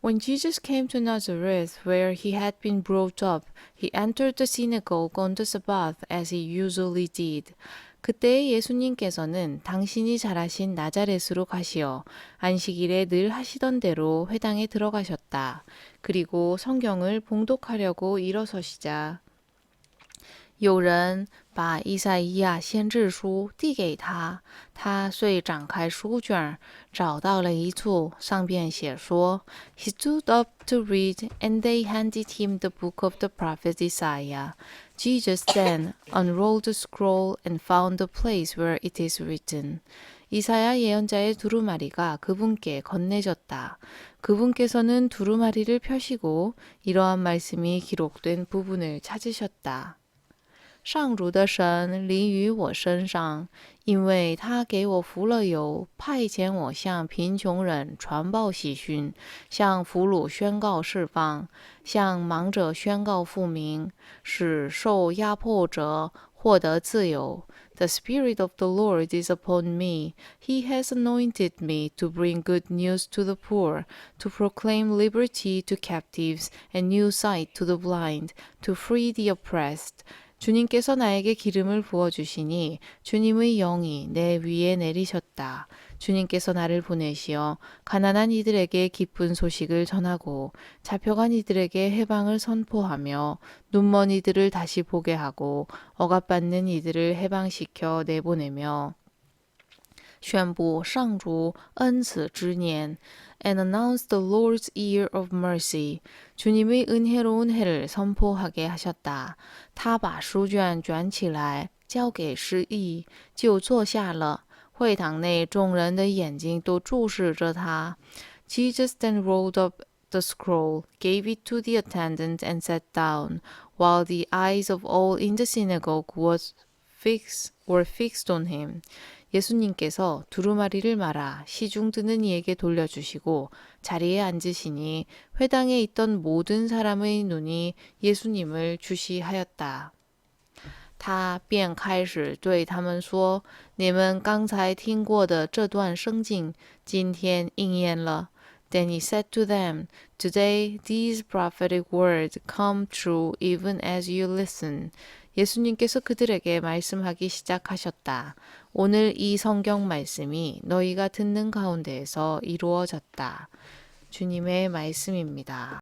When Jesus came to Nazareth, where he had been brought up, he entered the synagogue on the Sabbath as he usually did. 그때 예수님께서는 당신이 잘하신 나자렛으로 가시어 안식일에 늘 하시던 대로 회당에 들어가셨다. 그리고 성경을 봉독하려고 일어서시자 有人把以赛伊亚先知书递给他，他遂展开书卷，找到了一处，上边写说：“He stood up to read, and they handed him the book of the prophet Isaiah. Jesus then unrolled the scroll and found the place where it is written. 이사야 예언자의 두루마리가 그분께 건네졌다. 그분께서는 두루마리를 펴시고 이러한 말씀이 기록된 부분을 찾으셨다. 上主的神临于我身上，因为他给我服了油，派遣我向贫穷人传报喜讯，向俘虏宣告释放，向盲者宣告复明，使受压迫者获得自由。The Spirit of the Lord is upon me. He has anointed me to bring good news to the poor, to proclaim liberty to captives and new sight to the blind, to free the oppressed. 주님께서 나에게 기름을 부어 주시니 주님의 영이 내 위에 내리셨다. 주님께서 나를 보내시어 가난한 이들에게 기쁜 소식을 전하고 잡혀간 이들에게 해방을 선포하며 눈먼 이들을 다시 보게 하고 억압받는 이들을 해방시켜 내보내며 宣布上主恩慈之年 and announce the Lord's year of mercy. 주님의 은혜로운 해를 선포하게 하셨다. 他把书卷卷起来，交给失意，就坐下了。会堂内众人的眼睛都注视着他。Jesus then rolled up the scroll, gave it to the attendant, and sat down, while the eyes of all in the synagogue was fixed, were fixed on him. 예수님께서 두루마리를 말아 시중 드는 이에게 돌려주시고 자리에 앉으시니 회당에 있던 모든 사람의 눈이 예수님을 주시하였다. 他便开始对他们说：“你们刚才听过的这段圣经，今天应验了。” Then he said to them, Today these prophetic words come true even as you listen. 예수님께서 그들에게 말씀하기 시작하셨다. 오늘 이 성경 말씀이 너희가 듣는 가운데에서 이루어졌다. 주님의 말씀입니다.